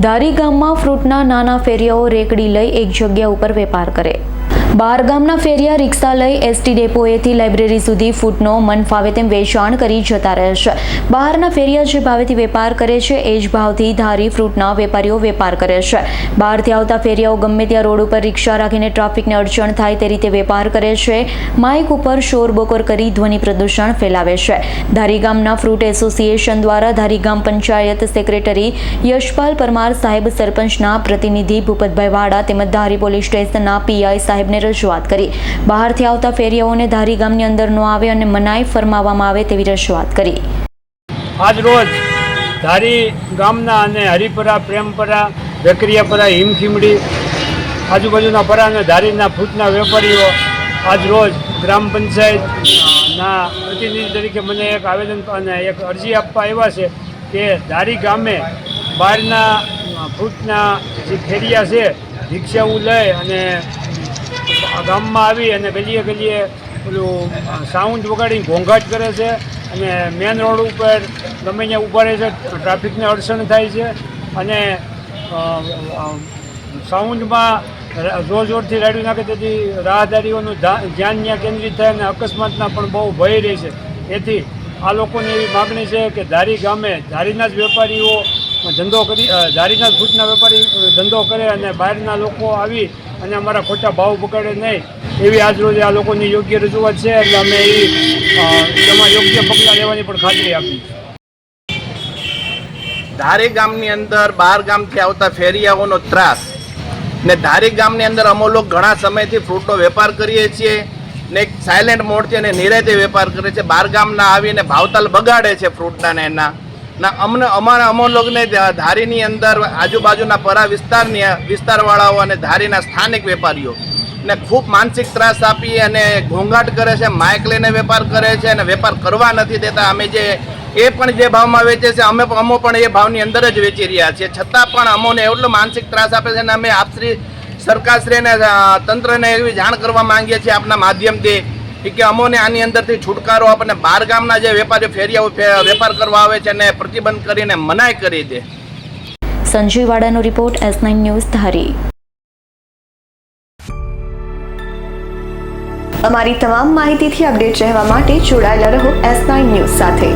ધારી ગામમાં ફ્રૂટના નાના ફેરિયાઓ રેકડી લઈ એક જગ્યા ઉપર વેપાર કરે. બહાર ગામના ફેરિયા રિક્ષા લઈ એસટી ડેપોએથી લાઇબ્રેરી સુધી ફૂટનો મન ફાવે તેમ વેચાણ કરી જતા રહે છે. બહારના ફેરિયા જે ભાવેથી વેપાર કરે છે, એ જ ભાવથી ધારી ફ્રૂટના વેપારીઓ વેપાર કરે છે. બહારથી આવતા ફેરિયાઓ ગમે ત્યાં રોડ ઉપર રિક્ષા રાખીને ટ્રાફિકને અડચણ થાય તે રીતે વેપાર કરે છે. માઇક ઉપર શોર બકોર કરી ધ્વનિ પ્રદૂષણ ફેલાવે છે. ધારી ગામના ફ્રૂટ એસોસિએશન દ્વારા ધારી ગામ પંચાયત સેક્રેટરી યશપાલ પરમાર સાહેબ સરપંચના પ્રતિનિધિ ભૂપતભાઈ વાડા તેમજ ધારી પોલીસ સ્ટેશનના પીઆઈ સાહેબને રજૂઆત કરી. બહારથી આવતા ફેરિયાઓને ધારી ગામની અંદર ન આવે અને મનાઈ ફરમાવવામાં આવે તેવી રજૂઆત કરી. આજ રોજ ધારી ગામના અને હરિપરા, પ્રેમપરા, વેકરિયાપરા, હિમખીમડી, આજુબાજુના પરા અને ધારીના ફૂટના વેપારીઓ આજ રોજ ગ્રામ પંચાયતના પ્રતિનિધિ તરીકે મને એક આવેદન અને એક અરજી આપવા આવ્યા છે કે ધારી ગામે બહારના ફૂટના જે ફેરિયા છે રિક્ષાઓ લઈ અને ગામમાં આવી અને ગલીએ ગલીએ પેલું સાઉન્ડ વગાડીને ઘોંઘાટ કરે છે અને મેન રોડ ઉપર ગમે ત્યાં ઊભા રહે છે ટ્રાફિકને અડચણ થાય છે અને સાઉન્ડમાં જોર જોરથી રાડ્યું નાખે તેથી રાહદારીઓનું ધ્યાન ત્યાં કેન્દ્રિત થાય અને અકસ્માતના પણ બહુ ભય રહે છે. એથી આ લોકોની એવી માગણી છે કે ધારી ગામે ધારીના જ વેપારીઓ ધંધો કરી ધારીના ફૂટના વેપારી ધંધો કરે અને બહારના લોકો આવી અને અમારા ખોટા ભાવ પકડે નહીં. એવી આજ રોજ આ લોકોની યોગ્ય રજૂઆત છે એટલે અમે એ તેમાં યોગ્ય પગલાં લેવાની પણ ખાતરી આપી. ધારી ગામની અંદર બહાર ગામથી આવતા ફેરિયાઓનો ત્રાસ ને ધારી ગામની અંદર અમો લોકો ઘણા સમયથી ફ્રૂટનો વેપાર કરીએ છીએ ને એક મોડ છે અને નિરાતે વેપાર કરે છે. બહાર ગામના આવીને ભાવતાલ બગાડે છે ફ્રૂટના ને એના. ના, અમને, અમારા અમો લોકોને ધારીની અંદર આજુબાજુના પરા વિસ્તારની વિસ્તારવાળાઓ અને ધારીના સ્થાનિક વેપારીઓ. ને ખૂબ માનસિક ત્રાસ આપી અને ઘોંઘાટ કરે છે, માઇક લઈને વેપાર કરે છે અને વેપાર કરવા નથી દેતા. અમે જે એ પણ જે ભાવમાં વેચે છે, અમે અમો પણ એ ભાવની અંદર જ વેચી રહ્યા છીએ. છતાં પણ અમોને એટલો માનસિક ત્રાસ આપે છે અને અમે આપશ્રી સરકારશ્રીને તંત્રને એવી જાણ કરવા માંગીએ છીએ આપના માધ્યમથી કે અમોને આની અંદરથી છુટકારો આપણને બાર ગામના જે વેપારી ફેરિયાઓ વેપાર કરવા આવે છે એને પ્રતિબંધ કરીને મનાઈ કરી દે. Sanjeev વાડાનો report S nine news Dhari. અમારી તમામ માહિતીથી અપડેટ રહેવા માટે જોડાયેલા રહો એસ નાઇન ન્યૂઝ સાથે.